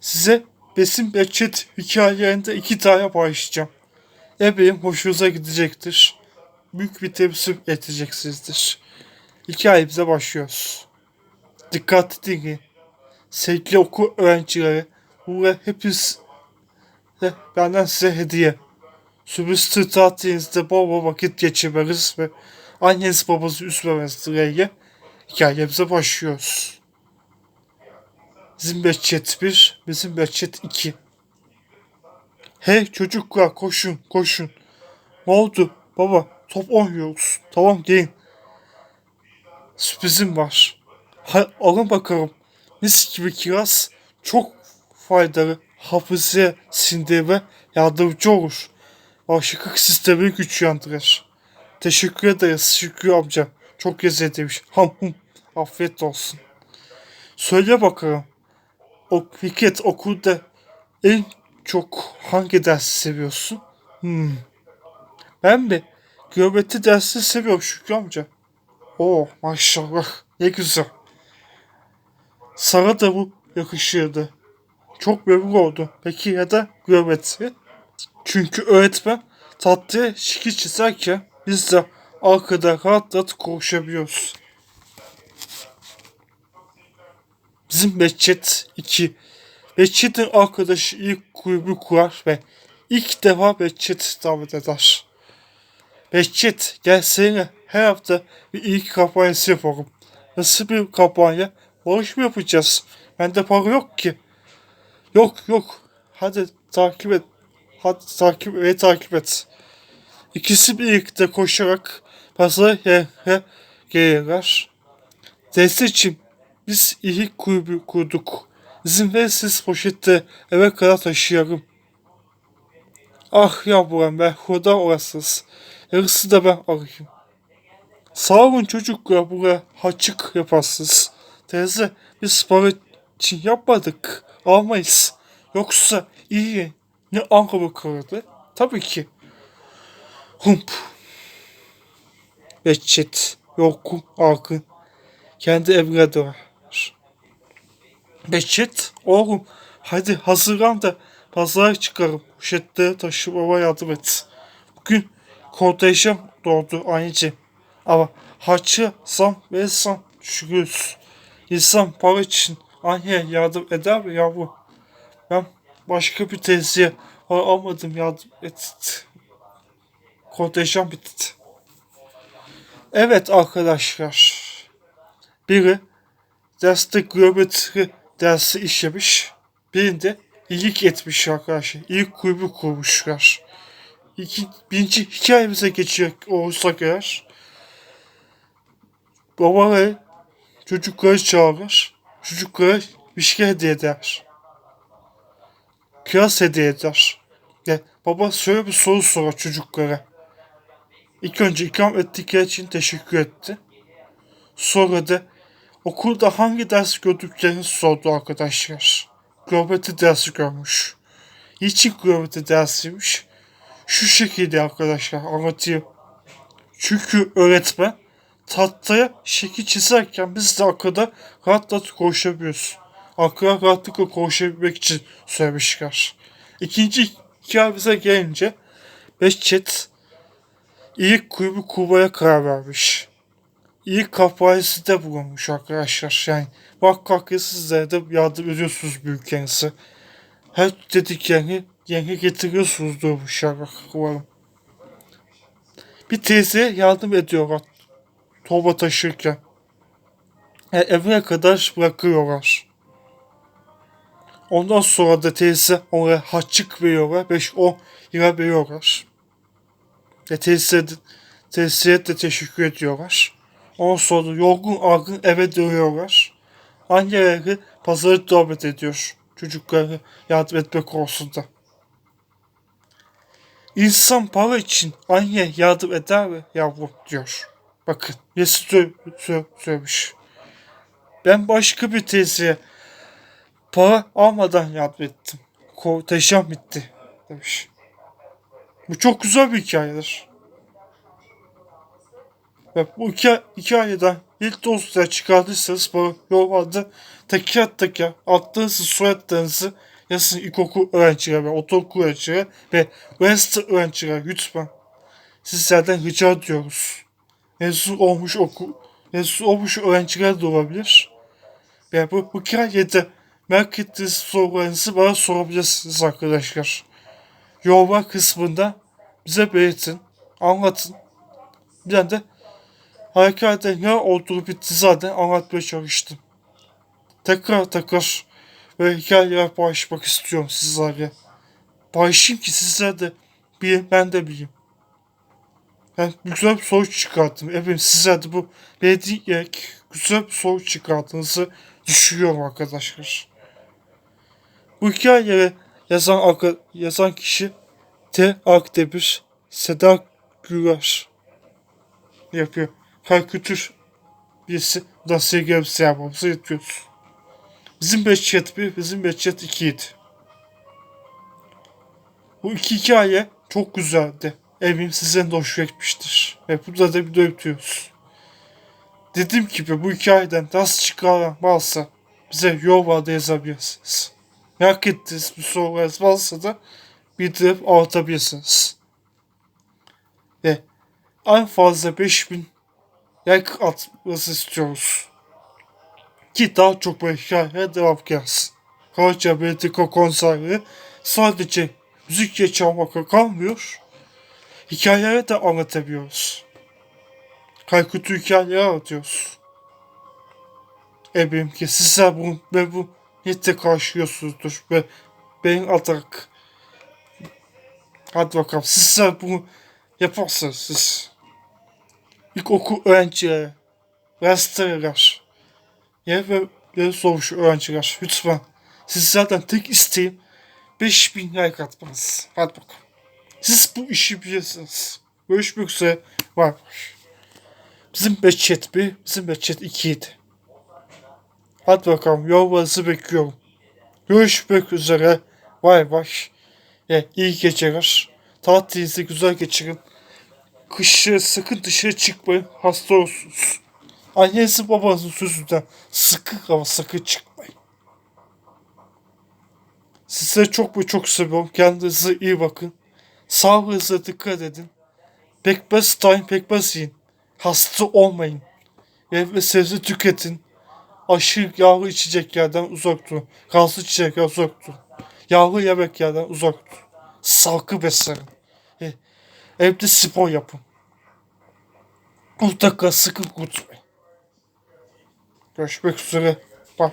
Size Besim ve Çet hikayelerinde iki tane paylaşacağım. Eminim hoşunuza gidecektir. Büyük bir tebessüm edeceksinizdir. Hikayemize başlıyoruz. Dikkatli dinleyin. Sevgili okul öğrencileri, bu ve hepiniz de benden size hediye. Sürpriz tatilinizde bol bol vakit geçirmeniz ve anneniz babanızı üzmemeniz dileğiyle hikayemize başlıyoruz. Bizim Behçet 1, bizim Behçet 2. Hey çocuklar koşun koşun. Ne oldu baba top oynuyoruz. Tamam gelin. Sürprizim var. Ha, alın bakalım. Mis gibi kiraz çok faydalı. Hafızaya sindirme yardımcı olur. Bağışıklık sistemini güçlendirir. Teşekkür ederiz Şükrü amca. Çok güzel demiş. Ham hum. Afiyet olsun. Söyle bakalım. O Fikret okulda en çok hangi dersi seviyorsun? Hmm. Ben mi? Geometri dersi seviyorum Şükrü amca. Oo maşallah ne güzel. Sana da bu yakışırdı. Çok memnun oldum. Peki ya da geometri? Çünkü öğretmen tatlıya şekil çizerken biz de arkada rahat rahat konuşabiliyoruz. Bizim Behçet 2. Behçet'in arkadaşı ilk kulübü kurar ve ilk defa Behçet davet eder. Behçet gelsene her hafta bir ilk kampanyası yapalım. Nasıl bir kampanya? Bağış mı yapacağız? Bende para yok ki. Yok yok. Hadi takip et. Hadi takip ve takip et. İkisi birlikte koşarak pazara yere gelirler. Destekçim biz iyi kulübü kurduk. İzin verirseniz poşette eve kadar taşıyalım. Ah yavrum ben hurda olasınız. Yarısı da ben alayım. Sağ olun çocuklar buraya haçık yaparsınız. Teyze biz para için yapmadık. Almayız. Yoksa iyi ne anlamı kalırdı? Tabii ki. Hump. Behçet, yorgun, argın. Kendi evine döner. Behçet, oğlum hadi hazırlan da pazara çıkarım. Poşette taşımama yardım et. Bugün kontenjan doğdu anneciğim. Ama harçı zam ve zam düşürüyoruz. İnsan para için anneye yardım eder mi yavrum? Ben başka bir teyzeye para almadım yardım et. Kontenjan bitti. Evet arkadaşlar. Biri derste geometri dersi işlemiş. Birinde iyilik etmiş arkadaşlar. İlk kulübü kurmuşlar. İki, birinci hikayemize geçecek olursak eğer. Baba ve çocukları çağırır. Çocuklara bir şey hediye eder. Kiraz hediye eder. Ya, baba şöyle bir soru sorar çocuklara. İlk önce ikram ettikleri için teşekkür etti. Sonra da okulda hangi ders gördüklerini sordu arkadaşlar. Geometri dersi görmüş. Niçin geometri dersiymiş? Şu şekilde arkadaşlar anlatayım. Çünkü öğretmen tahtaya şekil çizerken biz de arkada rahat rahat konuşabiliyoruz. Arkada rahatlıkla konuşabilmek için söylemişler. İkinci hikayemize gelince Behçet ilk kulübü kurmaya karar vermiş. İlk kampanyası da bulunmuş arkadaşlar. Yani bak kalkın sizlere de yardım ediyorsunuz büyüklerinize. Her dediklerini yerine getiriyorsunuz durmuşlar umarım. Bir teyze yardım ediyorlar. Torba taşırken. Yani evine kadar bırakıyorlar. Ondan sonra da teyze ona harçlık veriyorlar. 5-10 lira veriyorlar. Ve teyze, teyzeye de teşekkür ediyorlar. Ondan sonra yorgun argın eve dönüyorlar. Anneleri pazarı davet ediyor. Çocukları yardım etmek konusunda. İnsan para için anne yardım eder mi yavrum diyor. Bakın Mesut sö sö söylemiş. Ben başka bir teyzeye para almadan yardım ettim. Kontenjan bitti demiş. Bu çok güzel bir hikayedir. Ve bu hikaye, hikayeden ilk dosya çıkardıysanız bana yorumlarda teker teker adlarınızı, soyadlarınızı yazın ilkokul öğrencileri ve ortaokul öğrencileri ve üniversite öğrencileri lütfen. Sizlerden rica ediyoruz. Mezun olmuş okul, mezun olmuş öğrenciler de olabilir. Ve bu, bu hikayede merak ettiğiniz sorularınızı bana sorabilirsiniz arkadaşlar. Yorumlar kısmında bize belirtin, anlatın. Bir de harikaten ne olduğu bitti zaten anlatmaya çalıştım. Tekrar tekrar böyle hikayeler paylaşmak istiyorum sizlerle. Paylaşayım ki sizler de bilin, ben de bileyim. Ben güzel bir sonuç çıkarttım. Eminim sizler de bu belediye güzel bir sonuç çıkarttığınızı düşünüyorum arkadaşlar. Bu hikayeleri yazan, yazan kişi T. Akdemir, Seda Güler yapıyor. Karikatür birisi da sevgilimizi yapmamızı yetiyoruz. Bizim Behçet 1, bizim Behçet 2 idi. Bu iki hikaye çok güzeldi. Eminim sizin de hoşuna gitmiştir. Ve burada da bir de öpüyoruz. Dediğim gibi bu hikayeden nasıl çıkaran varsa bize yorumlarda yazabilirsiniz. Merak ettiğiniz bir sorularınız varsa da bildirip anlatabilirsiniz. Ve en fazla 5000 like atması istiyoruz. Ki daha çok böyle hikayeler devam gelsin. Karaca Belediye konserleri sadece müzikle çalmakla kalmıyor. Hikayeleri de anlatabiliyoruz. Karikatür hikayeleri anlatıyoruz. Eminim ki sizler bu ve bu niyetle karşılıyorsunuzdur ve beyin atarak hadi bakalım sizler bunu yaparsanız siz ilkokul öğrencileri üniversiteler ya ve ve sormuş öğrenciler lütfen sizlerden tek isteğim 5000 like atmanız. Hadi bakalım. Siz bu işi bilirsiniz. Görüşmek üzere. Var. Bizim Behçet 1, bizim Behçet 2 idi. Hadi bakalım yollarınızı bekliyorum. Görüşmek üzere. Vay vay. E, iyi geceler. Tatilinizi güzel geçirin. Kışı sakın dışarı çıkmayın. Hasta olursunuz. Annenizin babanızın sözünden sakın ama sakın çıkmayın. Size çok mu çok seviyorum. Kendinize iyi bakın. Sağlığınıza dikkat edin. Pekmez tayin pekmez yiyin. Hasta olmayın. Ve sebze tüketin. Aşırı yağlı içeceklerden uzak durun. Gazlı içeceklerden uzak durun. Yağlı yemeklerden uzak durun. Sağlıklı beslenin. E, evde spor yapın. Mutlaka sıkı kurtulmayın. Görüşmek üzere. Bye.